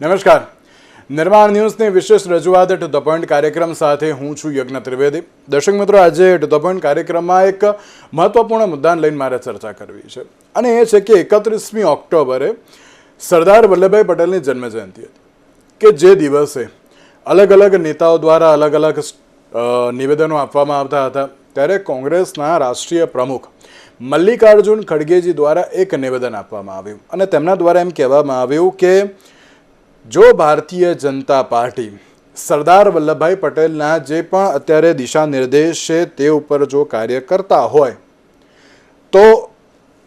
નમસ્કાર. નિર્માણ ન્યૂઝની વિશેષ રજૂઆત ટુ ધ પોઈન્ટ કાર્યક્રમ સાથે હું છું યજ્ઞ ત્રિવેદી. દર્શક મિત્રો, આજે ટુ ધ પોઈન્ટ કાર્યક્રમમાં એક મહત્વપૂર્ણ મુદ્દાને લઈને મારે ચર્ચા કરવી છે. અને એ છે કે એકત્રીસમી ઓક્ટોબરે સરદાર વલ્લભભાઈ પટેલની જન્મજયંતિ હતી. કે જે દિવસે અલગ અલગ નેતાઓ દ્વારા અલગ અલગ નિવેદનો આપવામાં આવતા હતા, ત્યારે કોંગ્રેસના રાષ્ટ્રીય પ્રમુખ મલ્લિકાર્જુન ખડગેજી દ્વારા એક નિવેદન આપવામાં આવ્યું. અને તેમના દ્વારા એમ કહેવામાં આવ્યું કે જો ભારતીય જનતા પાર્ટી સરદાર વલ્લભભાઈ પટેલના જે પણ અત્યારે દિશા નિર્દેશ છે તે ઉપર જો કાર્ય કરતા હોય, તો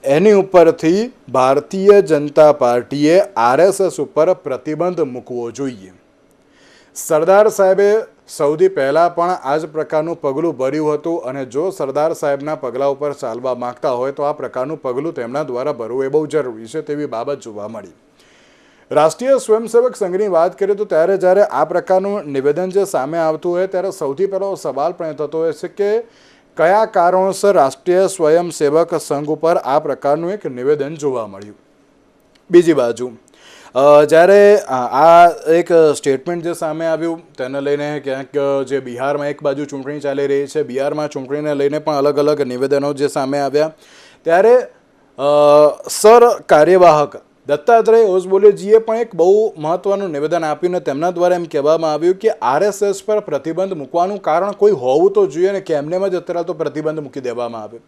એની ઉપરથી ભારતીય જનતા પાર્ટીએ આરએસએસ ઉપર પ્રતિબંધ મૂકવો જોઈએ. સરદાર સાહેબે સૌથી પહેલાં પણ આ જ પ્રકારનું પગલું ભર્યું હતું અને જો સરદાર સાહેબના પગલાં ઉપર ચાલવા માંગતા હોય તો આ પ્રકારનું પગલું તેમના દ્વારા ભરવું એ બહુ જરૂરી છે તેવી બાબત જોવા મળી. રાષ્ટ્રીય સ્વયંસેવક સંઘની વાત કરીએ તો ત્યારે જ્યારે આ પ્રકારનું નિવેદન જે સામે આવતું હોય ત્યારે સૌથી પહેલો સવાલ પણ થતો હોય છે કે કયા કારણોસર રાષ્ટ્રીય સ્વયંસેવક સંઘ ઉપર આ પ્રકારનું એક નિવેદન જોવા મળ્યું? બીજી બાજુ જ્યારે આ એક સ્ટેટમેન્ટ જે સામે આવ્યું તેને લઈને ક્યાંક જે બિહારમાં એક બાજુ ચૂંટણી ચાલી રહી છે, બિહારમાં ચૂંટણીને લઈને પણ અલગ અલગ નિવેદનો જે સામે આવ્યા, ત્યારે સર કાર્યવાહક દત્તાત્રેય ઓઝબોલેજીએ પણ એક બહુ મહત્વનું નિવેદન આપ્યું ને તેમના દ્વારા એમ કહેવામાં આવ્યું કે આરએસએસ પર પ્રતિબંધ મૂકવાનું કારણ કોઈ હોવું તો જોઈએ ને કે એમનેમ જ અત્યારે તો પ્રતિબંધ મૂકી દેવામાં આવે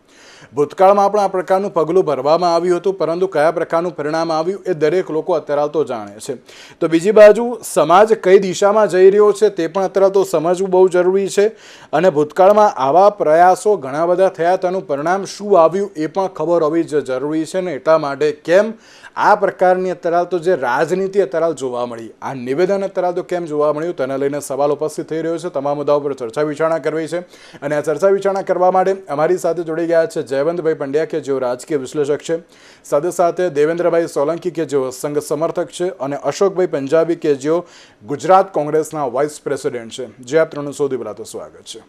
ભૂતકાળમાં પણ આ પ્રકારનું પગલું ભરવામાં આવ્યું હતું, પરંતુ કયા પ્રકારનું પરિણામ આવ્યું એ દરેક લોકો અત્યારે તો જાણે છે. તો બીજી બાજુ, સમાજ કઈ દિશામાં જઈ રહ્યો છે તે પણ અત્યારે તો સમજવું બહુ જરૂરી છે અને ભૂતકાળમાં આવા પ્રયાસો ઘણા બધા થયા, તેનું પરિણામ શું આવ્યું એ પણ ખબર હોવી જરૂરી છે ને એટલા માટે કેમ આ પ્રકારની અત્યારે તો જે રાજનીતિ અત્યારે જોવા મળી આ નિવેદન અત્યારે તો કેમ જોવા મળ્યું? તેને લઈને સવાલ ઉપસ્થિત થઈ રહ્યો છે. તમામ મુદ્દાઓ પર ચર્ચા વિચારણા કરવી છે. અને આ ચર્ચા વિચારણા કરવા માટે અમારી સાથે જોડી ગયા છે જયવંતભાઈ પંડ્યા કે જેઓ રાજકીય વિશ્લેષક છે. સાથે સાથે દેવેન્દ્રભાઈ સોલંકી કે જેઓ સંઘ સમર્થક છે. અને અશોકભાઈ પંજાબી કે જેઓ ગુજરાત કોંગ્રેસના વાઇસ પ્રેસિડેન્ટ છે. જે આપ ત્રણનું સૌથી પહેલાં તો સ્વાગત છે.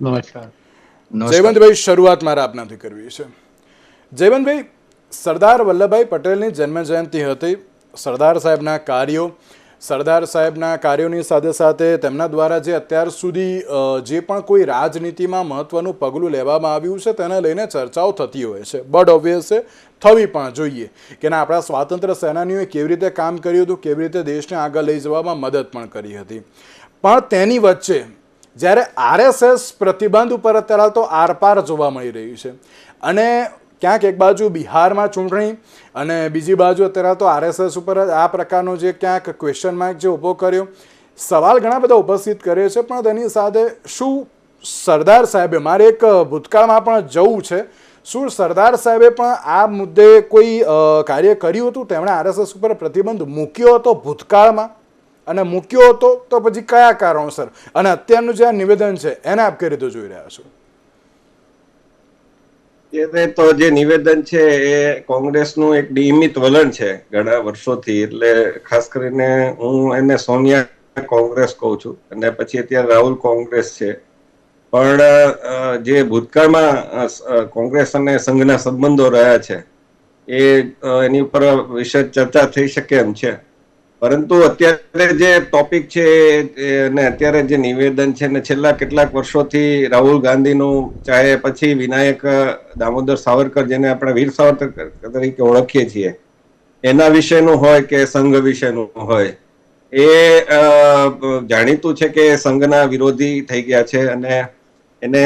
નમસ્કાર. જયવંતભાઈ શરૂઆત મારે આપનાથી કરવી છે. જયવંતભાઈ સરદાર વલ્લભભાઈ પટેલની જન્મજયંતિ હતી. સરદાર સાહેબના કાર્યો, સરદાર સાહેબના કાર્યોની સાથે સાથે તેમના દ્વારા જે અત્યાર સુધી જે પણ કોઈ રાજનીતિમાં મહત્વનું પગલું લેવામાં આવ્યું છે તેને લઈને ચર્ચાઓ થતી હોય છે. બટ ઓબ્વિયસ થવી પણ જોઈએ કે ના આપણા સ્વાતંત્ર્ય સેનાનીઓએ કેવી રીતે કામ કર્યું હતું, કેવી રીતે દેશને આગળ લઈ જવામાં મદદ પણ કરી હતી. પણ તેની વચ્ચે જ્યારે આરએસએસ પ્રતિબંધ ઉપર અત્યારે તો આરપાર જોવા મળી રહ્યું છે. અને ક્યાંક એક બાજુ બિહારમાં ચૂંટણી અને બીજી બાજુ અત્યારે તો આરએસએસ ઉપર આ પ્રકારનો જે ક્યાંક ક્વેશ્ચન માર્ક જે ઊભો કર્યો, સવાલ ઘણા બધા ઉપસ્થિત કર્યો છે, પણ તેની સાથે શું સરદાર સાહેબે, મારે એક ભૂતકાળમાં પણ જવું છે, શું સરદાર સાહેબે પણ આ મુદ્દે કોઈ કાર્ય કર્યું હતું? તેમણે આરએસએસ ઉપર પ્રતિબંધ મૂક્યો હતો ભૂતકાળમાં? અને મૂક્યો હતો તો પછી કયા કારણોસર? અને અત્યારનું જે આ નિવેદન છે, એને આપ કઈ રીતે જોઈ રહ્યા છો? એ તો જે નિવેદન છે એ કોંગ્રેસનું એક નિયમિત વલણ છે ઘણા વર્ષોથી. એટલે ખાસ કરીને હું એને સોનિયા કોંગ્રેસ કહું છું. અને પછી અત્યારે રાહુલ કોંગ્રેસ છે. પણ જે ભૂતકાળમાં કોંગ્રેસ અને સંઘના સંબંધો રહ્યા છે, એ એની ઉપર વિશેષ ચર્ચા થઈ શકે એમ છે. પરંતુ અત્યારે જે ટોપિક છે અને અત્યારે જે નિવેદન છે ને છેલ્લા કેટલાક વર્ષોથી રાહુલ ગાંધીનું, ચાહે પછી વિનાયક દામોદર સાવરકર જેને આપણે વીર સાવરકર તરીકે ઓળખીએ છીએ, એના વિશેનું હોય કે સંઘ વિશેનું હોય, એ જાણીતું છે કે સંઘના વિરોધી થઈ ગયા છે અને એને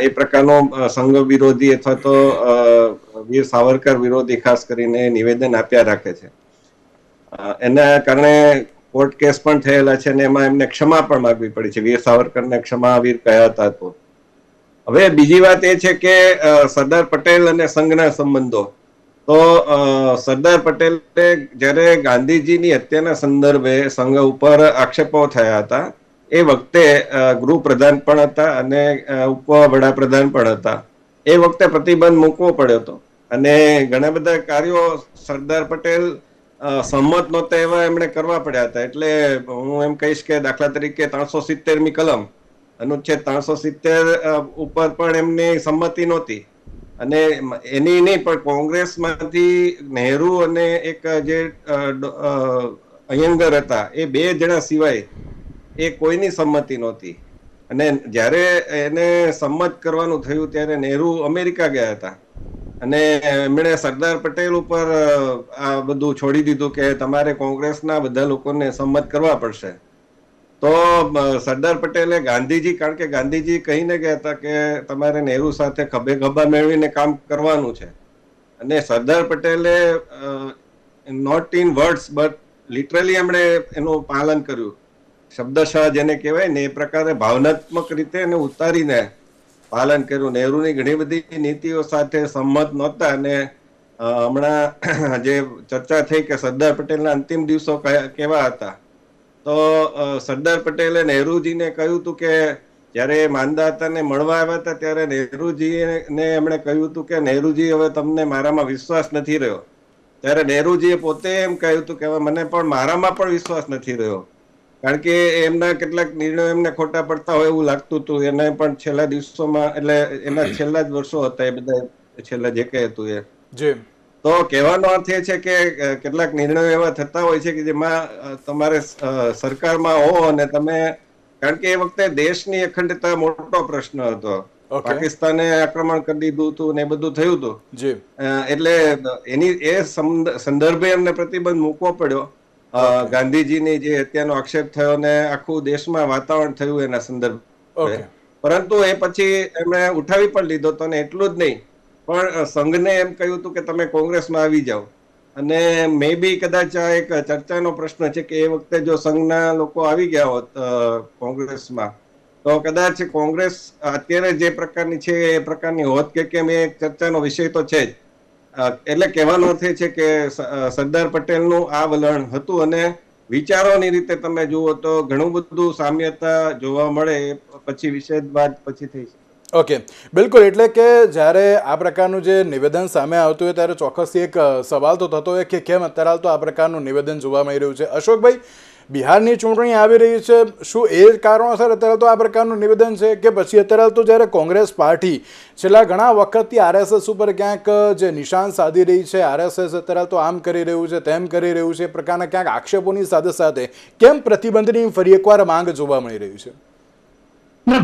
એ પ્રકારનો સંઘ વિરોધી અથવા તો વીર સાવરકર વિરોધી ખાસ કરીને નિવેદન આપ્યા રાખે છે. એના કારણે કોર્ટ કેસ પણ થયેલા છે અને એમાં એમને ક્ષમા પણ માગવી પડી છે. વીર સાવરકરને ક્ષમાવીર કયા હતા તો. હવે બીજી વાત એ છે કે સરદાર પટેલ અને સંઘના સંબંધો. તો સરદાર પટેલે જ્યારે ગાંધીજીની હત્યાના સંદર્ભે સંઘ ઉપર આક્ષેપો થયા હતા, એ વખતે ગૃહપ્રધાન પણ હતા અને ઉપ વડાપ્રધાન પણ હતા. એ વખતે પ્રતિબંધ મૂકવો પડ્યો હતો. અને ઘણા બધા કાર્યો સરદાર પટેલ સંમત નહોતા એવા એમણે કરવા પડ્યા હતા. એટલે હું એમ કહીશ કે દાખલા તરીકે ત્રણસો સિત્તેરમી કલમ અનુચ્છેદ ત્રણસો સિત્તેર ઉપર પણ એમની સંમતિ નહોતી. અને એની નહીં, પણ કોંગ્રેસમાંથી નહેરુ અને એક જે અયંગર હતા, એ બે જણા સિવાય એ કોઈની સંમતિ નહોતી. અને જ્યારે એને સંમત કરવાનું થયું, ત્યારે નહેરુ અમેરિકા ગયા હતા. અને એમણે સરદાર પટેલ ઉપર આ બધું છોડી દીધું કે તમારે કોંગ્રેસના બધા લોકોને સંમત કરવા પડશે. તો સરદાર પટેલે ગાંધીજી, કારણ કે ગાંધીજી કહીને ગયા હતા કે તમારે નહેરુ સાથે ખભે ખભા મેળવીને કામ કરવાનું છે. અને સરદાર પટેલે not in words but literally એમણે એનું પાલન કર્યું. શબ્દશાહ જેને કહેવાય ને એ પ્રકારે ભાવનાત્મક રીતે એને ઉતારીને પાલન કર્યું નહેરુની ઘણી બધી નીતિઓ સાથે સંમત નહોતા અને હમણાં જે ચર્ચા થઈ કે સરદાર પટેલના અંતિમ દિવસો કેવા હતા? તો સરદાર પટેલે નહેરુજીને કહ્યું હતું કે જ્યારે એ માંદા હતા ને મળવા આવ્યા હતા ત્યારે નહેરુજીને એમણે કહ્યું હતું કે નહેરુજી, હવે તમને મારામાં વિશ્વાસ નથી રહ્યો. ત્યારે નહેરુજીએ પોતે એમ કહ્યું હતું કે હવે મને પણ મારામાં પણ વિશ્વાસ નથી રહ્યો. કારણ કે એમના કેટલાક નિર્ણયો એમને ખોટા પડતા હોય એવું લાગતું હતું. એને પણ છેલ્લા દિવસોમાં એટલે એના છેલ્લા જ વર્ષો હતા એ બધા છેલ્લા જે કહે હતું એ. જી તો કહેવાનો અર્થ એ છે કે કેટલાક નિર્ણયો એવા થતા હોય છે કે જેમાં તમારે સરકારમાં હો અને તમે કારણ કે એ વખતે દેશની અખંડતા મોટો પ્રશ્ન હતો. પાકિસ્તાને આક્રમણ કરી દીધું હતું ને એ બધું થયું હતું. જી એટલે એની એ સંદ- સંદર્ભે એમને પ્રતિબંધ મૂકવો પડ્યો. ગાંધીજીની જે હત્યાનો આક્ષેપ થયો ને આખું દેશમાં વાતાવરણ થયું એના સંદર્ભે. પરંતુ એ પછી એમણે ઉઠાવી પણ લીધો તો ને એટલું જ નહીં. પણ સંઘને એમ કહ્યું હતું કે તમે કોંગ્રેસમાં આવી જાઓ. અને મે બી કદાચ આ એક ચર્ચાનો પ્રશ્ન છે કે એ વખતે જો સંઘના લોકો આવી ગયા હોત કોંગ્રેસમાં તો કદાચ કોંગ્રેસ અત્યારે જે પ્રકારની છે એ પ્રકારની હોત કે કેમ એ એક ચર્ચાનો વિષય તો છે જ. એટલે કહેવાનો અર્થ એ છે કે સરદાર પટેલનું આ વલણ હતું અને વિચારોની રીતે તમે જુઓ તો ઘણું બધું સામ્યતા જોવા મળે પછી વિષેદવાદ પછી થઈ ઓકે. બિલકુલ, એટલે કે જ્યારે આ પ્રકારનું જે નિવેદન સામે આવતું હોય ત્યારે ચોક્કસથી એક સવાલ તો થતો હોય કે કેમ અત્યારે તો આ પ્રકારનું નિવેદન જોવા મળી રહ્યું છે. અશોકભાઈ બિહારની ચૂંટણી આવી રહી છે, શું એ કારણોસર અત્યારે તો આ પ્રકારનું નિવેદન છે કે પછી અત્યારે તો જ્યારે કોંગ્રેસ પાર્ટી છેલ્લા ઘણા વખતથી આરએસએસ ઉપર ક્યાંક જે નિશાન સાધી રહી છે, આરએસએસ અત્યારે તો આમ કરી રહ્યું છે, તેમ કરી રહ્યું છે પ્રકારના ક્યાંક આક્ષેપોની સાથે સાથે કેમ પ્રતિબંધની ફરી એકવાર માંગ જોવા મળી રહી છે?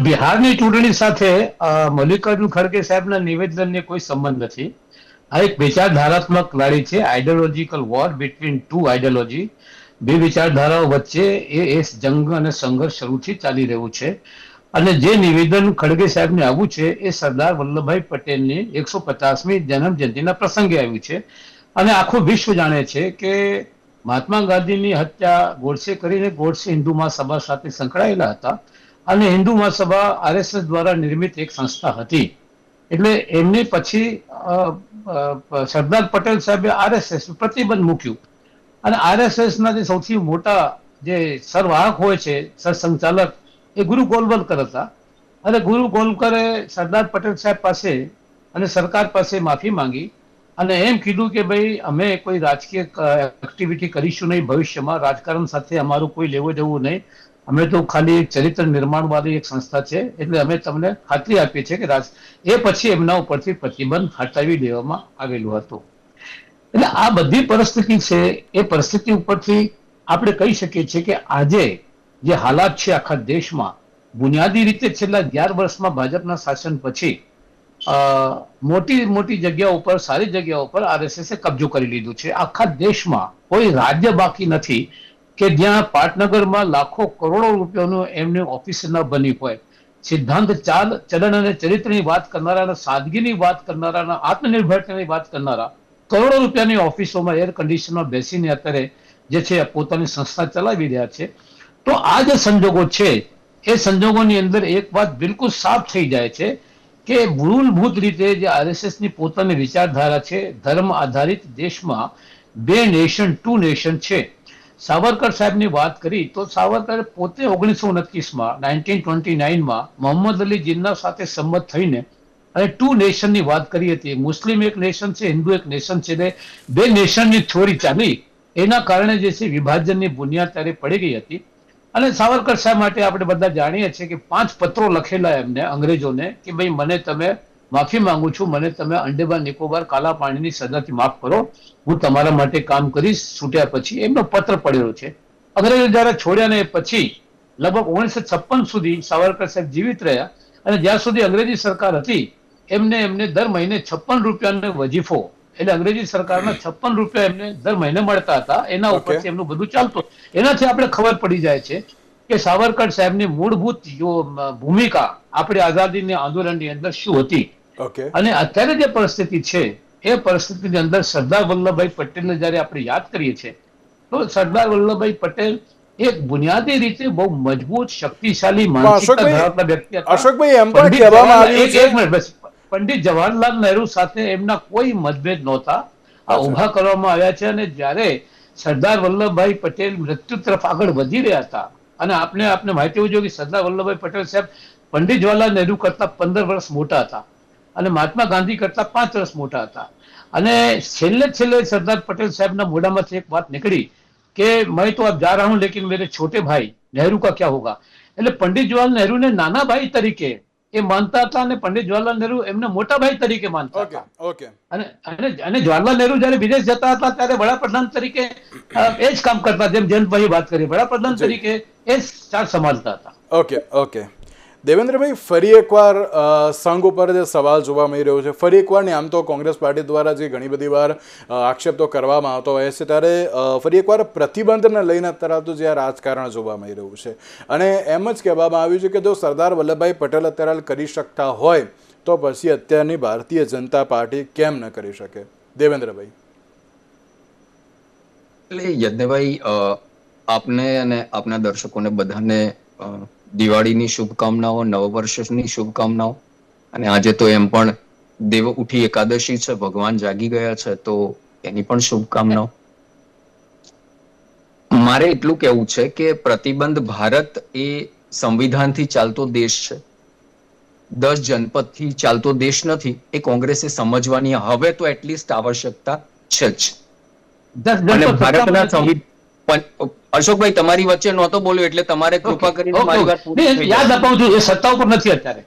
બિહારની ચૂંટણી સાથે મલ્લિકાર્જુન ખડગે સાહેબના નિવેદનને કોઈ સંબંધ નથી. આ એક વિચારધારાત્મક લડી છે ideological war between two ideology બે વિચારધારાઓ વચ્ચે એ એ જંગ અને સંઘર્ષ શરૂથી ચાલી રહ્યું છે. અને જે નિવેદન ખડગે સાહેબને આવ્યું છે, એ સરદાર વલ્લભભાઈ પટેલની એકસો પચાસમી જન્મ જયંતિના પ્રસંગે આવ્યું છે. અને આખું વિશ્વ જાણે છે કે મહાત્મા ગાંધીની હત્યા ગોડસે કરીને ગોડસે હિન્દુ મહાસભા સાથે સંકળાયેલા હતા. અને હિન્દુ મહાસભા આરએસએસ દ્વારા નિર્મિત એક સંસ્થા હતી. એટલે એમની પછી સરદાર પટેલ સાહેબે આરએસએસ પ્રતિબંધ મૂક્યું. અને આરએસએસના જે સૌથી મોટા જે સરવાહક હોય છે સરસંચાલક એ ગુરુ ગોલવલકર હતા. અને ગુરુ ગોલકરે સરદાર પટેલ સાહેબ પાસે અને સરકાર પાસે માફી માંગી અને એમ કીધું કે ભાઈ, અમે કોઈ રાજકીય એક્ટિવિટી કરીશું નહીં ભવિષ્યમાં, રાજકારણ સાથે અમારું કોઈ લેવું દેવું નહીં. અમે તો ખાલી એક ચરિત્ર નિર્માણવાળી એક સંસ્થા છે, એટલે અમે તમને ખાતરી આપીએ છીએ કે રાજ, એ પછી એમના ઉપરથી પ્રતિબંધ હટાવી દેવામાં આવેલું હતું. એટલે આ બધી પરિસ્થિતિ છે, એ પરિસ્થિતિ ઉપરથી આપણે કહી શકીએ છીએ કે આજે જે હાલાત છે આખા દેશમાં, બુનિયાદી રીતે છેલ્લા અગિયાર વર્ષમાં ભાજપના શાસન પછી મોટી મોટી જગ્યા ઉપર, સારી જગ્યા ઉપર આરએસએસ કબજો કરી લીધું છે. આખા દેશમાં કોઈ રાજ્ય બાકી નથી કે જ્યાં પાટનગરમાં લાખો કરોડો રૂપિયાનું એમને ઓફિસ ન બની હોય. સિદ્ધાંત ચાલ, ચલણ અને ચરિત્રની વાત કરનારા અને સાદગીની વાત કરનારા અને આત્મનિર્ભરતાની વાત કરનારા કરોડો રૂપિયાની ઓફિસોમાં એર કન્ડિશનમાં બેસીને અત્યારે જે છે પોતાની સંસ્થા ચલાવી રહ્યા છે. તો આ જે સંજોગો છે, એ સંજોગોની અંદર એક વાત બિલકુલ સાફ થઈ જાય છે કે મૂળભૂત રીતે જે આરએસએસની પોતાની વિચારધારા છે, ધર્મ આધારિત દેશમાં બે નેશન ટુ નેશન છે. સાવરકર સાહેબની વાત કરી તો સાવરકર પોતે ઓગણીસો ઉનત્રીસમાં નાઇન્ટીન ટ્વેન્ટી નાઇનમાં મોહમ્મદ અલી જિન્ના સાથે સંમત થઈને અને ટુ નેશનની વાત કરી હતી. મુસ્લિમ એક નેશન છે, હિન્દુ એક નેશન છે એટલે બે નેશનની થોરી ચાલી. એના કારણે જે છે, વિભાજનની બુનિયાદ ત્યારે પડી ગઈ હતી. અને સાવરકર સાહેબ માટે આપણે બધા જાણીએ છીએ કે પાંચ પત્રો લખેલા એમને અંગ્રેજોને કે ભાઈ મને તમે માફી માંગુ છું, મને તમે અંડેમાન નિકોબાર કાલા પાણીની સજાથી માફ કરો. હું તમારા માટે કામ કરીશ. છૂટ્યા પછી એમનો પત્ર પડેલો છે. અંગ્રેજો જયારે છોડ્યા ને પછી લગભગ ઓગણીસો છપ્પન સુધી સાવરકર સાહેબ જીવિત રહ્યા અને જ્યાં સુધી અંગ્રેજી સરકાર હતી એમને એમને દર મહિને છપ્પન રૂપિયાનો વજીફો એટલે અંગ્રેજી સરકારના છપ્પન રૂપિયા એમને દર મહિને મળતા હતા એના ઉપરથી એમનું બધું ચાલતું એનાથી આપણે ખબર પડી જાય છે કે સાવરકર સાહેબની મૂળભૂત ભૂમિકા આપણી આઝાદીની આંદોલનની અંદર શું હતી. અને અત્યારે જે પરિસ્થિતિ છે એ પરિસ્થિતિની અંદર સરદાર વલ્લભભાઈ પટેલને જ્યારે આપણે યાદ કરીએ છીએ તો સરદાર વલ્લભભાઈ પટેલ એક બુનિયાદી રીતે બહુ મજબૂત શક્તિશાળી માનસિકતા ધરાવતા વ્યક્તિ હતા. અશોકભાઈ એમ પણ કહેવામાં આવ્યું છે એક મિનિટ બસ. પંડિત જવાહરલાલ નહેરુ સાથે એમના કોઈ મતભેદ નહોતા. આ ઊભા કરવામાં આવ્યા છે અને જ્યારે સરદાર વલ્લભભાઈ પટેલ મૃત્યુ તરફ આગળ વધી રહ્યા હતા અને આપણે આપણે માહિતી હોવી જોઈએ કે સરદાર વલ્લભભાઈ પટેલ સાહેબ પંડિત જવાહરલાલ નહેરુ કરતા પંદર વર્ષ મોટા હતા અને મહાત્મા ગાંધી કરતા પાંચ વર્ષ મોટા હતા. અને છેલ્લે છેલ્લે સરદાર પટેલ સાહેબના મોઢામાંથી એક વાત નીકળી કે મેં તો આપ જા રહા હું લેકિન મેરે છોટે ભાઈ નહેરુ કા ક્યા હોગા? એટલે પંડિત જવાહરલાલ નહેરુને નાના ભાઈ તરીકે એ માનતા હતા અને પંડિત જવાહરલાલ નહેરુ એમને મોટા ભાઈ તરીકે માનતા હતા. ઓકે. અને અને જવાહરલાલ નહેરુ જ્યારે વિદેશ જતા હતા ત્યારે વડાપ્રધાન તરીકે એ જ કામ કરતા જેમ જયંતભાઈ વાત કરી વડાપ્રધાન તરીકે એ જ ચાર સંભાળતા હતા. Okay okay. દેવેન્દ્રભાઈ, ફરી એકવાર સંઘ ઉપર જે સવાલ જોવા મળી રહ્યો છે, ફરી એકવાર ને આમ તો કોંગ્રેસ પાર્ટી દ્વારા જે ઘણી બધી વાર આક્ષેપ તો કરવામાં આવતો હોય છે, ત્યારે ફરી એકવાર પ્રતિબંધને લઈને અત્યારે તો જે આ રાજકારણ જોવા મળી રહ્યું છે. અને એમ જ કહેવામાં આવ્યું છે કે જો સરદાર વલ્લભભાઈ પટેલ અત્યારે કરી શકતા હોય, તો પછી અત્યારની ભારતીય જનતા પાર્ટી કેમ ન કરી શકે? દેવેન્દ્રભાઈ. એટલે યજ્ઞભાઈ આપને અને આપના દર્શકોને બધાને દિવાળીની શુભકામનાઓ નવવર્ષની શુભકામનાઓ. અને આજે તો એમ પણ દેવ ઉઠી એકાદશી છે ભગવાન જાગી ગયા છે તો એની પણ શુભકામનાઓ. મારે એટલું કહેવું છે કે પ્રતિબંધ ભારત એ સંવિધાનથી ચાલતો દેશ છે. દસ જનપદથી ચાલતો દેશ નથી એ કોંગ્રેસે સમજવાની હવે તો એટલીસ્ટ આવશ્યકતા છે જ. ભારતના સત્તામાં નથી. સંવિ- પણ અશોકભાઈ તમારી વચ્ચે નહોતો બોલ્યો એટલે તમારે કૃપા ઓકે, કરીને ઓકે, મારી ઓકે. વાત પૂરી નહીં, થઈ યાદ જાય. અપાવું છું એ સત્તા ઉપર નથી અત્યારે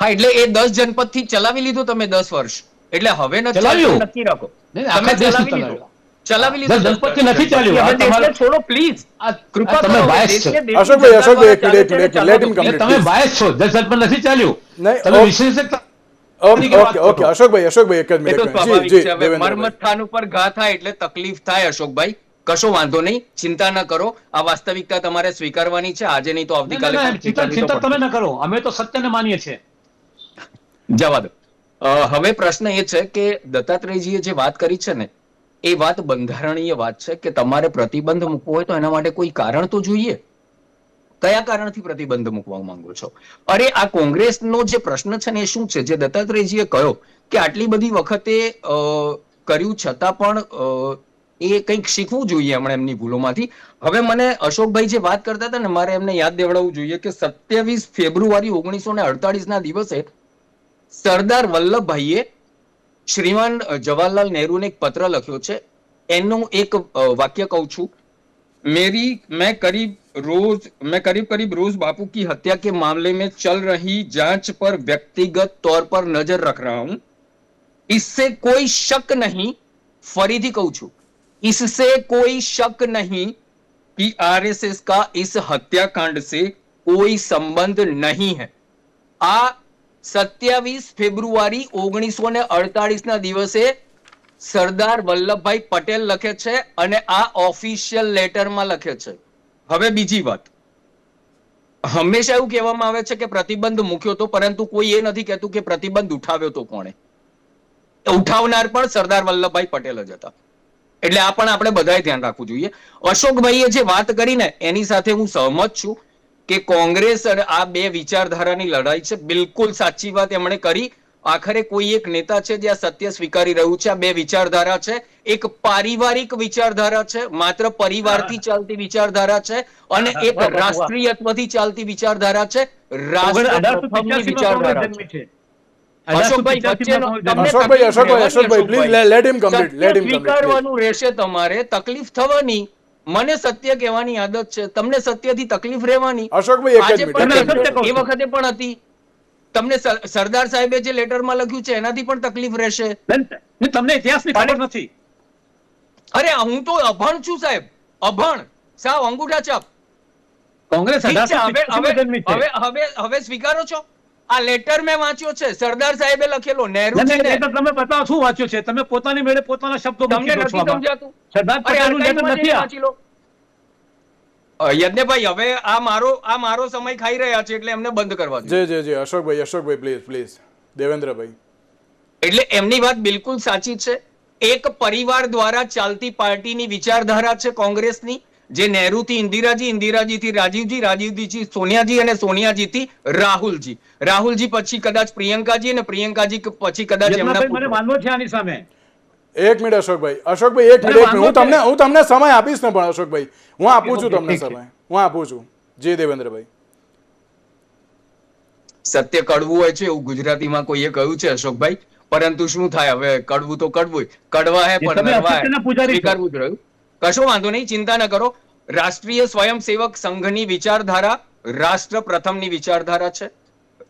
હા એટલે એ દસ જનપદથી ચલાવી લીધું તમે દસ વર્ષ એટલે હવે નથી ચલાવ્યું. ચાલતું, નક્કી રાખો નહીં, તમે આખા દેશનું ચલાવી લીધું ચલાવ્યું. ચલાવી દસ લીધું જનપદથી નથી ચાલ્યું. આ હવે દેશને તમારે- છોડો પ્લીઝ આ- કૃપા આ તમે કરો, biased દેશને છો. દેશની અશોકભાઈ, જનતા અશોકભાઈ, દ્વારા એક મિનિટ, ચાલે એક છે મિનિટ, let him એને ચાલવા દો. એટલે complete. તમે please. બાયસ છો દસ જનપદ નથી ચાલ્યું નહીં, તમે ઓકે. વિશેષક ઓકે તરીકે વાત ઓકે ઓકે કરો. અશોકભાઈ અશોકભાઈ એક જ એ મિનિટ તો જી સ્વાભાવિક જી છે હવે દેવેન્દ્રભાઈ મર્મત સ્થાન ઉપર ઘા થાય એટલે તકલીફ થાય અશોકભાઈ કશો વાંધો નહીં ચિંતા ન કરો. આ વાસ્તવિકતા તમારે સ્વીકારવાની છે. આજે નહીં તો આવતીકાલે ચિંતા. તમે ન કરો. અમે તો સત્યને માનીએ છીએ. જવા દો હવે પ્રશ્ન એ છે કે દત્તાત્રેયજીએ જે વાત કરી છે ને એ વાત બંધારણીય વાત છે કે તમારે પ્રતિબંધ મૂકવો હોય તો એના માટે કોઈ કારણ તો જોઈએ? કયા કારણથી પ્રતિબંધ મૂકવા માંગો છો? અરે આ કોંગ્રેસનો જે પ્રશ્ન છે ને એ શું છે? જે દત્તાત્રેયજીએ કહ્યો કે આટલી બધી વખતે કર્યું છતાં પણ એ કંઈક શીખવું જોઈએ એમણે એમની ભૂલોમાંથી હવે મને અશોકભાઈ જે વાત કરતા હતા ને મારે એમને યાદ દેવડાવવું જોઈએ કે સત્યાવીસ ફેબ્રુઆરી ઓગણીસો ને અડતાલીસ ના દિવસે સરદાર વલ્લભભાઈએ શ્રીમાન જવાહરલાલ નહેરુને એક પત્ર લખ્યો છે એનું એક અ, વાક્ય કહું છું मेरी मैं करीब रोज मैं करीब करीब रोज बापू की हत्या के मामले में चल रही जांच पर व्यक्तिगत तौर पर नजर रख रहा हूं इससे कोई शक नहीं फरीदी कहूं છું इससे कोई शक नहीं कि आरएसएस का इस हत्याकांड से कोई संबंध नहीं है આ સત્યાવીસ ફેબ્રુઆરી ઓગણીસો ને અડતાલીસ ના દિવસે સરદાર વલ્લભભાઈ પટેલ લખે છે અને આ ઓફિશિયલ લેટરમાં લખે છે હવે બીજી વાત હંમેશા એવું કહેવામાં આવે છે કે પ્રતિબંધ મૂક્યો તો પરંતુ કોઈ એ નથી કહેતું કે પ્રતિબંધ ઉઠાવ્યો તો કોણે ઉઠાવનાર પણ સરદાર વલ્લભભાઈ પટેલ જ હતા એટલે આ પણ આપણે બધાએ ધ્યાન રાખવું જોઈએ. અશોકભાઈએ જે વાત કરી ને એની સાથે હું સહમત છું કે કોંગ્રેસ અને આ બે વિચારધારાની લડાઈ છે બિલકુલ સાચી વાત એમણે કરી. આખરે કોઈ એક નેતા છે જે આ સત્ય સ્વીકારી રહ્યું છે આ બે વિચારધારા છે. એક પારિવારિક વિચારધારા છે માત્ર પરિવારથી ચાલતી વિચારધારા છે અને એક રાષ્ટ્રીયત્વથી ચાલતી વિચારધારા છે. રાષ્ટ્ર વિચારધારા છે. તકલીફ Ashokbhai Ashokbhai please let him complete let him સ્વીકારવાનું રહેશે તમારે તકલીફ થવાની. મને સત્ય કહેવાની આદત છે. તમને સત્યથી તકલીફ રહેવાની. અશોકભાઈ એક આજે મિનિટ પણ. એ વખતે પણ હતી. તમને સરદાર સાહેબે જે લેટરમાં લખ્યું છે એનાથી પણ તકલીફ રહેશે. તમને ઇતિહાસની ખબર નથી. અરે હું તો અભણ છું સાહેબ. અભણ. સાવ અંગૂઠા છાપ કોંગ્રેસ હવે 1885 માં જન્મી હવે છે. હવે હવે હવે સ્વીકારો છો? આ લેટર મેં વાંચ્યો છે. સરદાર સાહેબે લખેલો. નહેરુજીને તો તમે બતાવો શું વાંચ્યો છે? તમે પોતાની મેળે પોતાના શબ્દો મૂકી દો છો સમજાતું? સરદાર પટેલનું લેટર નથી વાંચી લો. યજ્ઞભાઈ હવે આ મારો આ મારો સમય ખાઈ રહ્યા છે એટલે એમને બંધ કરવા દો. જી જી જી અશોકભાઈ અશોકભાઈ પ્લીઝ પ્લીઝ દેવેન્દ્રભાઈ. એટલે એમની વાત બિલકુલ સાચી છે. એક પરિવાર દ્વારા ચાલતી પાર્ટીની વિચારધારા છે કોંગ્રેસની. જે નહેરુથી ઇન્દિરાજી ઇન્દિરાજીથી રાજીવજી રાજીવજીથી સોનિયાજી અને સોનિયાજીથી રાહુલજી. રાહુલજી પછી કદાચ પ્રિયંકાજી અને પ્રિયંકાજી પછી કદાચ એમના મને માનવો છે આની સામે. એક મિનિટ અશોકભાઈ. અશોકભાઈ એક મિનિટ હું તમને હું તમને સમય આપીશ ને પણ અશોકભાઈ. હું આપું છું તમને સમય. હું આપું છું. જી દેવેન્દ્રભાઈ. સત્ય કડવું હોય છે એવું ગુજરાતીમાં કોઈએ કહ્યું છે અશોકભાઈ. પરંતુ શું થાય? હવે કડવું તો કડવું કડવા હે પણ. સ્વીકારવું જ રહ્યું. કશો વાંધો નહીં ચિંતા ન કરો. રાષ્ટ્રીય સ્વયંસેવક સંઘની વિચારધારા રાષ્ટ્ર પ્રથમની વિચારધારા છે.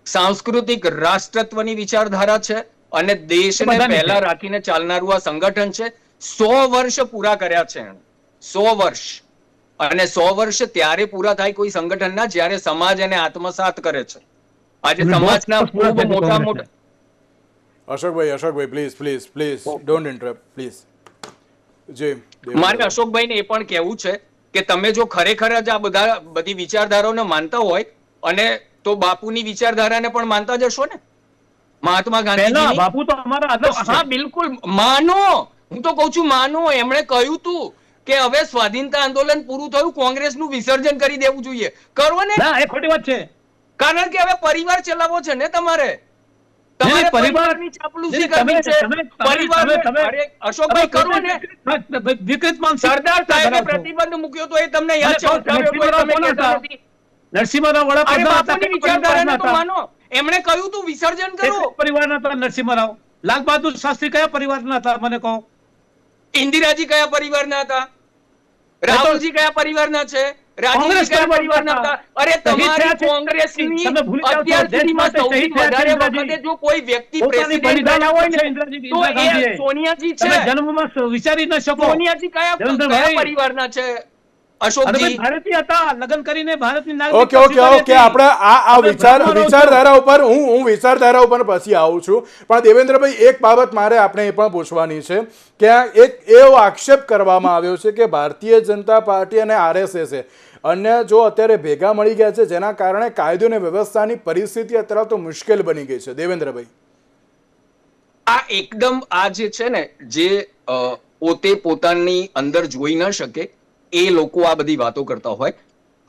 સાંસ્કૃતિક રાષ્ટ્રત્વની વિચારધારા છે અને દેશને પહેલા રાખીને ચાલનારું આ સંગઠન છે. સો વર્ષ પૂરા કર્યા છે સો વર્ષ. અને સો વર્ષ ત્યારે પૂરા થાય કોઈ સંગઠનના જ્યારે સમાજ એને આત્મસાત કરે છે. આજે સમાજના ખૂબ મોટા મોટા Ashokbhai Ashokbhai please please please don't interrupt please જી. મારે. અશોકભાઈને એ પણ કહેવું છે કે તમે જો ખરેખર જ આ બધા બધી વિચારધારાઓને માનતા હોય અને તો બાપુની વિચારધારાને પણ માનતા જશો ને? મહાત્મા ગાંધી બાપુ તો અમારા હા બિલકુલ. માનો. હું તો કઉ છું માનો. એમણે કહ્યું તું કે હવે સ્વાધીનતા આંદોલન પૂરું થયું કોંગ્રેસનું વિસર્જન કરી દેવું જોઈએ. કરો ને એ ખોટી વાત છે. કારણ કે હવે પરિવાર ચલાવવો છે ને તમારે? તમારે પરિવારની ચાપલુસી કરવી છે. તમે- તમે- અશોકભાઈ કરો ને. વિકૃત સરદાર સાહેબે પ્રતિબંધ મૂક્યો તો એ તમને યાદ છે. નરસિંહરાવ વડાપ્રધાન વિચારધારાને તો માનો. એમણે કહ્યું તું વિસર્જન કરો. પરિવારના હતા નરસિંહરાવ. લાલ બહાદુર શાસ્ત્રી કયા પરિવારના હતા મને કહો? ઇન્દિરાજી કયા પરિવારના હતા? રાહુલજી કયા પરિવારના છે? કોંગ્રેસ પરિવારના પરિવારના હતા. હતા અરે તમારી. કોંગ્રેસની અત્યાર સુધીમાં સૌથી વધારે વખતે જો કોઈ વ્યક્તિ પ્રેસિડેન્ટ હોય ને તો એ સોનિયાજી છે. જન્મમાં વિચારી ન શકો. સોનિયાજી કયા પરિવારના છે? અશોકજી. ભારતીય હતા. લગ્ન કરીને ભારતની ઓકે ઓકે ઓકે. આપણે આ આ વિચાર ભ્રમમાં રહો છો. વિચારધારા ઉપર હું હું વિચારધારા ઉપર પછી આવું છું. પણ દેવેન્દ્રભાઈ એક બાબત મારે આપણે એ પણ પૂછવાની છે કે એક એવો આક્ષેપ કરવામાં આવ્યો છે કે ભારતીય જનતા પાર્ટી અને આરએસએસ અન્ય જો અત્યારે ભેગા મળી ગયા છે જેના કારણે કાયદો અને વ્યવસ્થાની પરિસ્થિતિ અત્યારે તો મુશ્કેલ બની ગઈ છે. દેવેન્દ્રભાઈ. આ એકદમ આ જે છે ને જે પોતે પોતાની અંદર જોઈ ન શકે એ લોકો આ બધી વાતો કરતા હોય.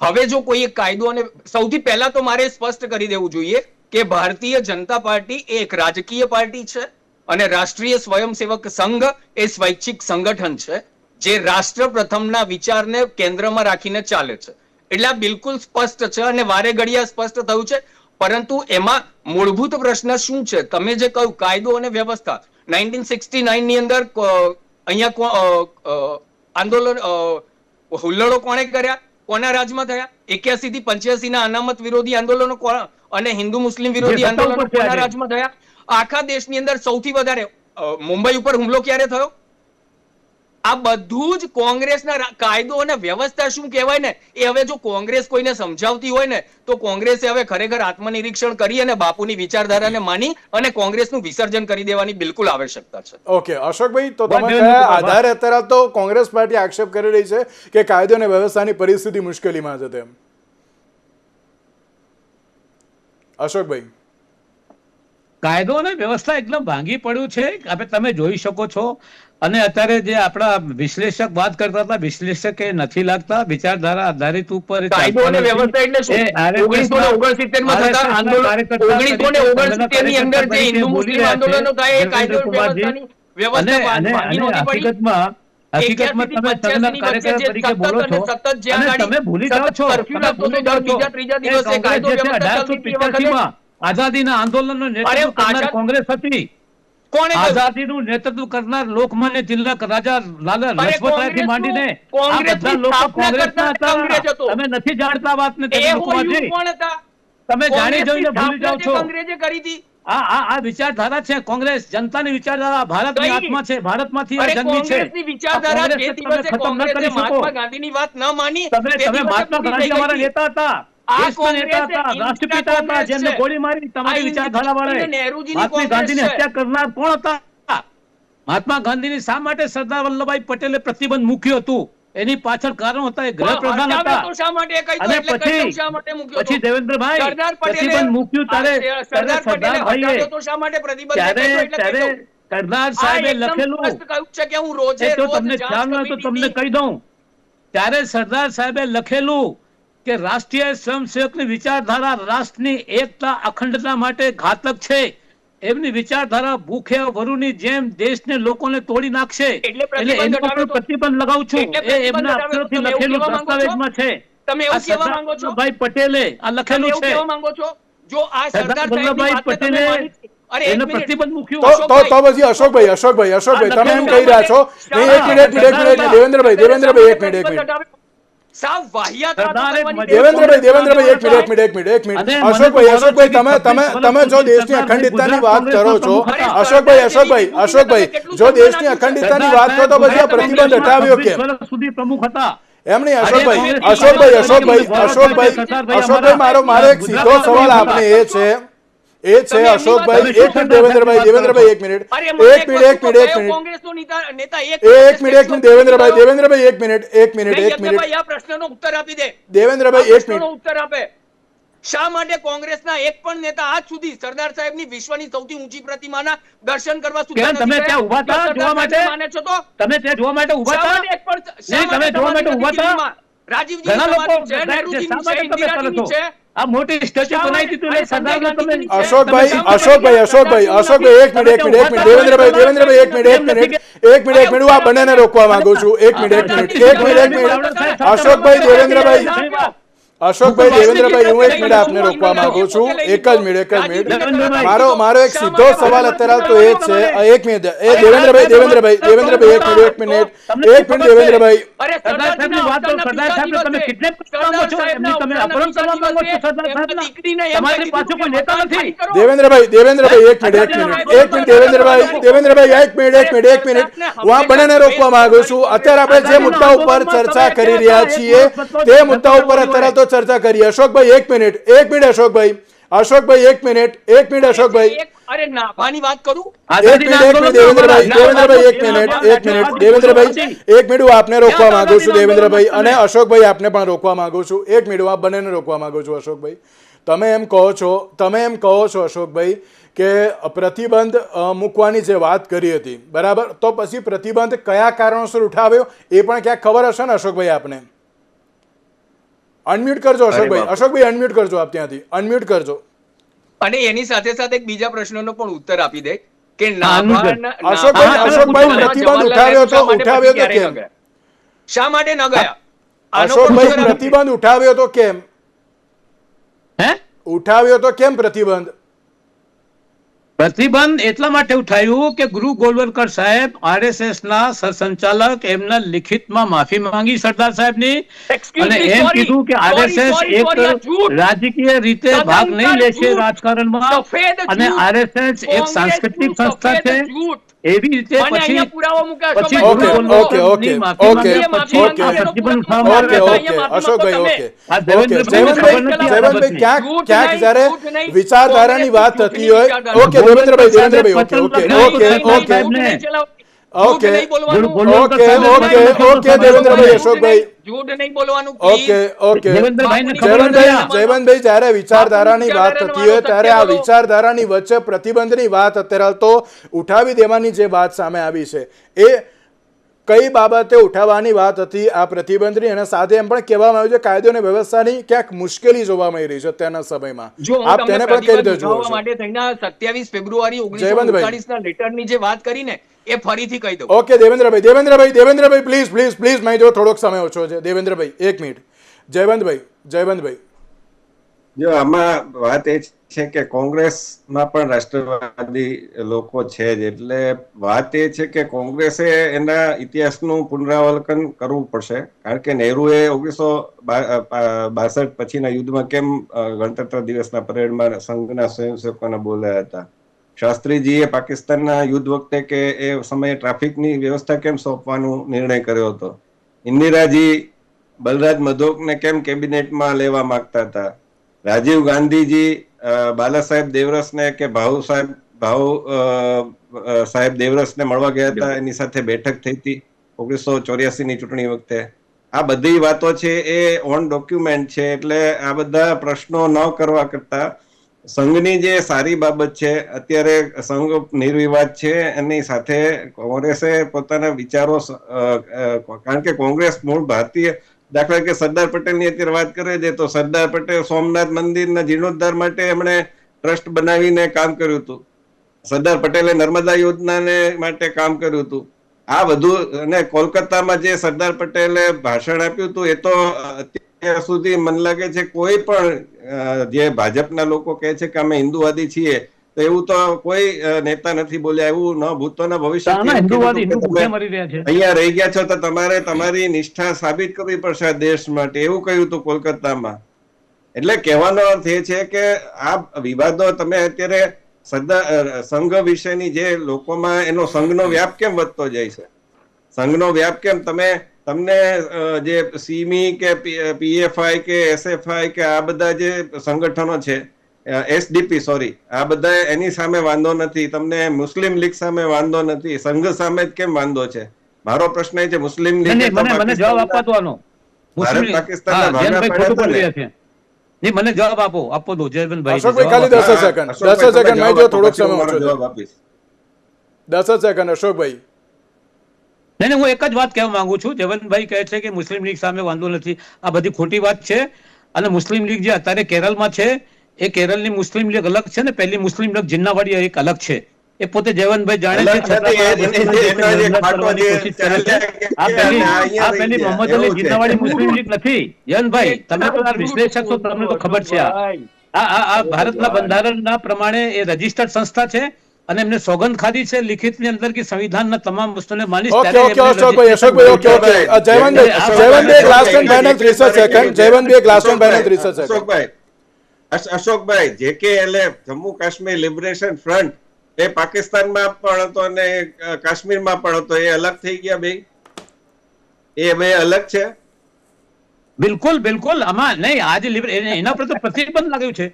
હવે જો કોઈ એક કાયદો અને સૌથી પહેલા તો મારે સ્પષ્ટ કરી દેવું જોઈએ કે ભારતીય જનતા પાર્ટી એ એક રાજકીય પાર્ટી છે અને રાષ્ટ્રીય સ્વયંસેવક સંઘ એ સ્વૈચ્છિક સંગઠન છે, જે રાષ્ટ્ર પ્રથમના વિચારને કેન્દ્રમાં રાખીને ચાલે છે. એટલે આ બિલકુલ સ્પષ્ટ છે અને વારે ઘડિયા સ્પષ્ટ થયું છે. પરંતુ એમાં મૂળભૂત પ્રશ્ન શું છે? તમે જે કહ્યું કાયદો અને વ્યવસ્થા, નાઇન્ટીન સિક્સટી ની અંદર અહીંયા આંદોલન હુલ્લડો કોણે કર્યા? કોના રાજમાં થયા? એક્યાસી થી પંચ્યાસી ના અનામત વિરોધી આંદોલનો કોણ? અને હિન્દુ મુસ્લિમ વિરોધી આંદોલનો કોના. રાજમાં થયા? આખા દેશની અંદર સૌથી વધારે મુંબઈ ઉપર હુમલો ક્યારે થયો? આ બધું જ કોંગ્રેસના કાયદો અને વ્યવસ્થા શું કહેવાય ને? એ હવે જો કોંગ્રેસ કોઈને સમજાવતી હોય ને તો કોંગ્રેસે હવે ખરેખર આત્મનિરીક્ષણ કરી અને બાપુની વિચારધારાને માની અને કોંગ્રેસનું વિસર્જન કરી દેવાની બિલકુલ આવશ્યકતા છે. ઓકે અશોકભાઈ તો તમે આધારે અત્યારે તો કોંગ્રેસ પાર્ટી આક્ષેપ કરી રહી છે કે કાયદો અને વ્યવસ્થાની પરિસ્થિતિ મુશ્કેલીમાં છે તેમ. અશોકભાઈ. કાયદો અને વ્યવસ્થા એકદમ ભાંગી પડ્યું છે. હવે તમે જોઈ શકો છો. અને અત્યારે જે આપણા વિશ્લેષક વાત કરતા હતા વિશ્લેષક એ નથી લાગતા. વિચારધારા આધારિત ઉપર કાયદો અને વ્યવસ્થા એટલે. હકીકતમાં તમે ભૂલી જાઓ છો. સતત curfew તમે લાગતો ભૂલી હતો, જાઓ છો બીજા ત્રીજા કે દિવસે કોંગ્રેસ કાયદો જે છે વ્યવસ્થા ચાલતી હતી એ વખતે 1885 માં આઝાદીના આંદોલનનો નેતૃત્વ કરનાર કોંગ્રેસ હતી. કોણે આઝાદીનું નેતૃત્વ કરનાર લોકમાન્ય તિલક રાજા લાલા લજપતરાયથી માંડીને આ બધા લોકો કોંગ્રેસના હતા. તમે નથી જાણતા વાતને તમે હતા? તમે જાણી જોઈને ભૂલી જાઓ છો. અંગ્રેજે કરી હતી? આ આ આ વિચારધારા છે કોંગ્રેસ. જનતાની વિચારધારા ભારતની આત્મા છે. ભારતમાંથી આ જન્મી છે. કોંગ્રેસની વિચારધારા જે દિવસે કોંગ્રેસે મહાત્મા ગાંધીની વાત ન માની તમે તમે મહાત્મા ગાંધી અમારા નેતા હતા. આ કોંગ્રેસ રાષ્ટ્રપિતા હતા જેમને ગોળી મારી તમારી વિચારધારા વાળે મહાત્મા ગાંધીની હત્યા કરનાર કોણ હતા? મહાત્મા ગાંધીની શા માટે સરદાર વલ્લભભાઈ પટેલે પ્રતિબંધ મૂક્યું હતું? એની પાછળ કારણ હતા એ ગૃહ પ્રધાન હતા. અને પછી પછી દેવેન્દ્રભાઈ પ્રતિબંધ મૂક્યું ત્યારે સરદારભાઈએ ત્યારે ત્યારે સરદાર સાહેબે લખેલું. કે હું રોજે તો તમને ખ્યાલ ન તો તમને કહી દઉં. ત્યારે સરદાર સાહેબે લખેલું કે રાષ્ટ્રીય સ્વયંસેવકની વિચારધારા રાષ્ટ્રની એકતા અખંડતા માટે ઘાતક છે. એમની વિચારધારા ભૂખે વરુની જેમ દેશને લોકોને તોડી નાખશે. એટલે એની પર પ્રતિબંધ લગાવું છું. એ એમના અક્ષરોથી લખેલું? દસ્તાવેજમાં છે. તમે એવું કહેવા માંગો છો? ભાઈ પટેલે આ લખેલું એવું છે. કહેવા માંગો છો? જો આ સરદાર વલ્લભભાઈ પટેલે એને. પ્રતિબંધ મૂક્યું. તો તો તો પછી અશોકભાઈ અશોકભાઈ અશોકભાઈ તમે એમ કહી રહ્યા છો. એક મિનિટ એક મિનિટ દેવેન્દ્રભાઈ દેવેન્દ્રભાઈ એક મિનિટ એક મિનિટ. સાવ વાહિયાત દેવેન્દ્રભાઈ દેવેન્દ્રભાઈ એક મિનિટ એક મિનિટ એક મિનિટ. એક મિનિટ અશોકભાઈ અશોકભાઈ તમે તમે તમે જો દેશની અખંડિતતાની વાત કરો છો અશોકભાઈ અશોકભાઈ અશોકભાઈ જો દેશની અખંડિતતાની વાત કરો તો પછી આ પ્રતિબંધ હટાવ્યો કેમ? વર્ષ સુધી પ્રમુખ હતા. એમ નહીં અશોકભાઈ અશોકભાઈ અશોકભાઈ અશોકભાઈ અશોકભાઈ મારો મારો એક સીધો સવાલ આપને એ છે એ છે અશોકભાઈ એક મિનિટ દેવેન્દ્રભાઈ દેવેન્દ્રભાઈ એક મિનિટ. એક મિનિટ એક મિનિટ એક મિનિટ. એક એક મિનિટ એક મિનિટ દેવેન્દ્રભાઈ દેવેન્દ્રભાઈ એક મિનિટ એક મિનિટ એક મિનિટ. આ પ્રશ્નનો ઉત્તર આપી દે. દેવેન્દ્રભાઈ એક મિનિટ. ઉત્તર આપે. શા માટે કોંગ્રેસના એક પણ નેતા આજ સુધી સરદાર સાહેબની વિશ્વની સૌથી ઊંચી પ્રતિમાના દર્શન કરવા સુધી તમે ત્યાં ઊભા? હતા જોવા માટે? માને છો તો? તમે ત્યાં જોવા માટે ઊભા હતા એક પણ- તમે જોવા માટે ઊભા ઊભા હતા? રાજીવજીની ઘણા લોકો છે, આ મોટી સ્ટેચ્યુ બનાવી દીધું એટલે તમે અશોકભાઈ અશોકભાઈ અશોકભાઈ અશોકભાઈ એક મિનિટ એક મિનિટ એક મિનિટ દેવેન્દ્રભાઈ દેવેન્દ્રભાઈ એક મિનિટ એક મિનિટ એક મિનિટ એક મિનિટ હું આ બંનેને રોકવા માંગુ છું એક મિનિટ એક મિનિટ એક મિનિટ એક મિનિટ અશોકભાઈ દેવેન્દ્રભાઈ અશોકભાઈ દેવેન્દ્રભાઈ હું એક મિનિટ આપને રોકવા માંગુ છું. એક જ મિનિટ એક જ મિનિટ. મારો મારો એક સીધો સવાલ અત્યારે તો એ જ છે. એક મિનિટ એ દેવેન્દ્રભાઈ દેવેન્દ્રભાઈ દેવેન્દ્રભાઈ એક મિનિટ એક મિનિટ એક મિનિટ દેવેન્દ્રભાઈ. અરે સરદાર સાહેબની વાત કરો, સરદાર સાહેબ તમે કિડનેપ કરવા માંગો છો, એમની તમે અપહરણ કરવા માંગો છો, સરદાર સાહેબના. તમારી પાસે કોઈ નેતા નથી. દેવેન્દ્રભાઈ દેવેન્દ્રભાઈ એક મિનિટ એક મિનિટ એક મિનિટ દેવેન્દ્રભાઈ દેવેન્દ્રભાઈ એક મિનિટ એક મિનિટ એક મિનિટ. હું આ બંનેને રોકવા માંગુ છું. અત્યારે આપણે જે મુદ્દા ઉપર ચર્ચા કરી રહ્યા છીએ તે મુદ્દા ઉપર અત્યારે તો ચર્ચા કરીએ. અશોકભાઈ એક મિનિટ. એક મિનિટ અશોકભાઈ. અશોકભાઈ એક મિનિટ. એક મિનિટ અશોકભાઈ. અરે નાભાની વાત કરું? એક મિનિટ દેવેન્દ્રભાઈ. દેવેન્દ્રભાઈ એક મિનિટ એક મિનિટ. દેવેન્દ્રભાઈ એક મિનિટ હું આપને રોકવા માંગુ છું દેવેન્દ્રભાઈ અને અશોકભાઈ આપને પણ રોકવા માંગુ છું. એક મિનિટ હું આપ બંનેને રોકવા માંગુ છું અશોકભાઈ. તમે એમ કહો છો તમે એમ કહો છો અશોકભાઈ કે પ્રતિબંધ મૂકવાની જે વાત કરી હતી બરાબર? તો પછી પ્રતિબંધ કયા કારણોસર ઉઠાવ્યો એ પણ ક્યાંક ખબર હશે ને અશોકભાઈ આપને? અનમ્યુટ કરજો અશોકભાઈ. અશોકભાઈ અનમ્યુટ કરજો આપ ત્યાંથી. અનમ્યુટ કરજો. અને એની સાથે સાથે એક બીજા પ્રશ્નનો પણ ઉત્તર આપી દે કે. અશોકભાઈ, અશોકભાઈ, પ્રતિબંધ ઉઠાવ્યો તો- શા માટે ઉઠાવ્યો તો કેમ? શા માટે ન ગયા અશોકભાઈ. પ્રતિબંધ ઉઠાવ્યો તો કેમ? હે? ઉઠાવ્યો તો કેમ પ્રતિબંધ? પ્રતિબંધ એટલા માટે ઉઠાવ્યું કે ગુરુ ગોલવલકર સાહેબ આરએસએસ ના સરસંચાલક એમના લિખિતમાં માફી માંગી સરદાર સાહેબની ની અને એમ કીધું કે આરએસએસ એક. રાજકીય રીતે ભાગ નહીં લેશે રાજકારણમાં અને આરએસએસ એક સાંસ્કૃતિક સંસ્થા છે. એવી રીતે મને પછી અહીંયા પુરાવો મૂકે પછી અશોકભાઈ, ઓકે, ગુરુ પુરાવો ઓકે, મૂકો. ઓકે, ગોલવલકર ઓકે, માફી ઓકે, માંગ્યા ઓકે. પછી પ્રતિબંધ થવા ઓકે માંગે. ઓકે અશોકભાઈ ઓકે આ ઓકે દેવેન્દ્રભાઈને જયવંતભાઈ ખબર નથી આ જયવંતભાઈ બાબતની. ક્યાંક જૂઠ ક્યાંક નહીં, જ્યારે જૂઠ નહીં. વિચારધારાની વાત કોંગ્રેસની થતી હોય વિચારધારા. ઓકે દેવેન્દ્રભાઈ દેવેન્દ્રભાઈ ઓકે પતન ઓકે લગાવી ઓકે દીધું okay okay. Okay okay okay Devendrabhai Ashokbhai. જૂઠ નહીં બોલવાનું. ઓકે ઓકે દેવેન્દ્રભાઈને જયવંતભાઈ જયવંતભાઈ જ્યારે વિચારધારાની વાત થતી હોય ત્યારે આ વિચારધારાની વચ્ચે પ્રતિબંધની વાત અત્યારે તો ઉઠાવી દેવાની જે વાત સામે આવી છે. એ કઈ બાબતે ઉઠાવવાની વાત હતી આ પ્રતિબંધની? અને સાથે એમ પણ કહેવામાં આવ્યું છે કાયદો અને વ્યવસ્થાની ક્યાંક મુશ્કેલી જોવા મળી રહી છે અત્યારના સમયમાં. આપ તેને પણ કઈ રીતે ઉઠાવવા છો? માટે થઈને 27 ફેબ્રુઆરી ઓગણીસો ના લેટરની જે વાત કરીને એ ફરીથી કહી દઉં. Okay Devendrabhai Devendrabhai Devendrabhai please please please મેં જો થોડોક સમય ઓછો છે. દેવેન્દ્રભાઈ એક મિનિટ. જયવંતભાઈ જયવંતભાઈ. જો આમાં વાત એ છે કે કોંગ્રેસમાં પણ રાષ્ટ્રવાદી લોકો છે જ. એટલે વાત એ છે કે કોંગ્રેસે એના ઇતિહાસનું પુનરાવલોકન કરવું પડશે. કારણ કે નહેરુએ ઓગણીસો બાસઠ પછીના યુદ્ધમાં કેમ ગણતંત્ર દિવસના પરેડમાં સંઘના સ્વયંસેવકોને બોલાયા હતા? શાસ્ત્રીજીએ પાકિસ્તાનના યુદ્ધ વખતે કે એ સમયે ટ્રાફિકની વ્યવસ્થા કેમ સોંપવાનો નિર્ણય કર્યો હતો? ઇન્દિરાજી બલરાજ મધોકને કેમ કેબિનેટમાં લેવા માંગતા હતા? રાજીવ ગાંધીજી બાલા સાહેબ દેવરસને કે ભાઉ સાહેબ ભાઉ સાહેબ દેવરસને મળવા ગયા હતા? એની સાથે બેઠક થઈ હતી ઓગણીસો ચોર્યાસી ની ચૂંટણી વખતે. આ બધી વાતો છે એ ઓન ડોક્યુમેન્ટ છે એટલે આ બધા પ્રશ્નો ન કરવા કરતા સંઘની જે સારી બાબત છે, અત્યારે સંઘ નિર્વિવાદ છે, એની સાથે કોંગ્રેસે પોતાના વિચારો કારણ કે કોંગ્રેસ મૂળ ભારતીય દાખલા કે સરદાર પટેલની અત્યારે વાત કરે છે, તો સરદાર પટેલ સોમનાથ મંદિરના જીર્ણોદ્ધાર માટે એમણે ટ્રસ્ટ બનાવીને કામ કર્યું હતું. સરદાર પટેલે નર્મદા યોજનાને માટે કામ કર્યું હતું. આ બધું અને કોલકાતામાં જે સરદાર પટેલે ભાષણ આપ્યું હતું, એ તો અત્યાર સુધી મને લાગે છે કોઈ પણ જે ભાજપના લોકો કહે છે કે અમે હિન્દુવાદી છીએ તો એવું તો કોઈ નેતા નથી બોલ્યા એવું ન ભૂતોના ભવિષ્ય અહીંયા રહી ગયા છો તો તમારે તમારી નિષ્ઠા સાબિત કરવી પડશે દેશ માટે એવું કહ્યું હતું કોલકાતામાં. એટલે કહેવાનો અર્થ એ છે કે આ વિવાદો તમે અત્યારે સદા સંઘ વિશેની જે લોકોમાં એનો સંઘનો વ્યાપ કેમ વધતો જાય છે? સંઘનો વ્યાપ કેમ? તમે તમને જે સીમી કે પીએફઆઈ કે એસએફઆઈ કે આ બધા જે સંગઠનો છે એસડીપી સોરી આ બધા એની સામે વાંધો નથી. તમને મુસ્લિમ લીગ સામે વાંધો નથી. સંઘ સામે જ કેમ વાંધો છે? મારો પ્રશ્ન એ છે મુસ્લિમ લીગ મને મને જવાબ આપવા દોનો ભારત પાકિસ્તાન મને જવાબ આપો આપો દો જયવંતભાઈ અશોકભાઈ ખાલી દસ સેકન્ડ દસ સેકન્ડ મેં જો થોડોક સમય જવાબ આપીશ. દસ સેકન્ડ અશોકભાઈ. નહીં હું એક જ વાત કહેવા માંગુ છું. જવનભાઈ કહે છે કે મુસ્લિમ લીગ સામે વાંધો નથી. આ બધી ખોટી વાત છે. અને મુસ્લિમ લીગ જે અત્યારે કેરળમાં છે એ કેરળની મુસ્લિમ લીગ અલગ છે ને પહેલી મુસ્લિમ લીગ જિન્નાવાડી એક અલગ છે. એ પોતે જયવંતભાઈ જાણે છે આ મોહમ્મદ અલી જિન્નાવાડી મુસ્લિમ લીગ નથી. જયવંતભાઈ તમે તો વિશ્લેષક છો તમને તો ખબર છે આ. આ આ આ ભારતના બંધારણના પ્રમાણે એ રજિસ્ટર્ડ સંસ્થા છે. અને એમને સોગંદ ખાધી છે લિખિતની અંદર કે સંવિધાનના તમામ વસ્તુને માનીશ ઓકે ત્યારે okay Ashokbhai Ashokbhai okay okay Jayvant Jayvant એક લાસ્ટ ઓન ફાઇનલ અશોકભાઈ, ત્રીસ સેકન્ડ જયવંત એક લાસ્ટ ઓન ફાઇનલ ત્રીસ અશોકભાઈ, સેકન્ડ અશોકભાઈ અશોકભાઈ જે કે એટલે જમ્મુ કાશ્મીર લિબરેશન ફ્રન્ટ એ પાકિસ્તાનમાં પણ હતો અને કાશ્મીરમાં પણ હતો. એ અલગ થઈ ગયા બે એ બે અલગ છે. બિલકુલ બિલકુલ. આમાં નહીં આજે એના પર તો પ્રતિબંધ લાગ્યું છે.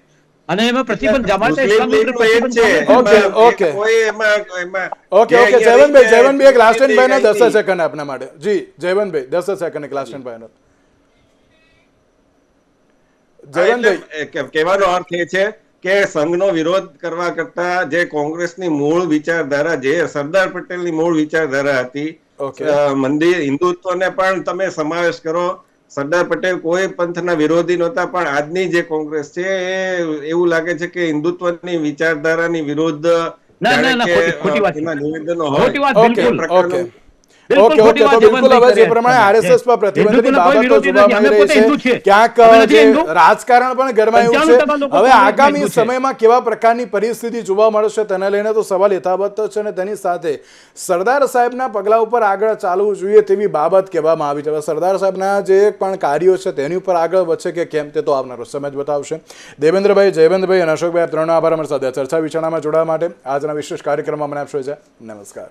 અને એમાં પ્રતિબંધ જા માટે મુસ્લિમ ઇસ્લામ લીગ ઉપર તો એ છે. Okay, okay. કોઈ એમાં એમાં ઓકે ઓકે. જયવંતભાઈ જયવંતભાઈ એક લાસ્ટ એન્ડ એ ફાઇનલ દસ સેકન્ડ આપના માટે. જી જયવંતભાઈ દસ સેકન્ડ એક લાસ્ટ એન્ડ ફાઇનલ હા, જયવંતભાઈ. કે- કહેવાનો અર્થ એ છે કે સંઘનો વિરોધ કરવા કરતા જે કોંગ્રેસની મૂળ વિચારધારા જે સરદાર પટેલની મૂળ વિચારધારા હતી મંદિર હિન્દુત્વને પણ તમે સમાવેશ કરો સરદાર પટેલ કોઈ પંથના વિરોધી નહોતા પણ આજની જે કોંગ્રેસ છે એ એવું લાગે છે કે હિન્દુત્વની વિચારધારાની વિરુદ્ધ. નિવેદનો હોય. ખોટી વાત ઓકે બિલકુલ. એ પ્રકારનું- ઓકે બિલકુલ ઓકે ઓકે ખોટી તો બિલકુલ હવે જે પ્રમાણે આરએસએસ પર પ્રતિબંધની બાબતો જોવા મળી રહી છે ક્યાંક જે રાજકારણ પણ ગરમાયું છે. હવે આગામી સમયમાં કેવા પ્રકારની પરિસ્થિતિ જોવા મળશે તેને લઈને તો સવાલ યથાવત છે અને તેની સાથે સરદાર સાહેબના પગલા ઉપર આગળ ચાલવું જોઈએ તેવી બાબત કહેવામાં આવી છે. હવે સરદાર સાહેબના જે પણ કાર્યો છે તેની ઉપર આગળ વધશે કે કેમ તે તો આવનારો સમય જ બતાવશે. દેવેન્દ્રભાઈ જયવંતભાઈ અને અશોકભાઈ ત્રણ ત્રણનો આભાર. અમારી સાથે ચર્ચા વિચારણામાં જોડાવા માટે આજના વિશેષ કાર્યક્રમમાં મને આપશો છે નમસ્કાર.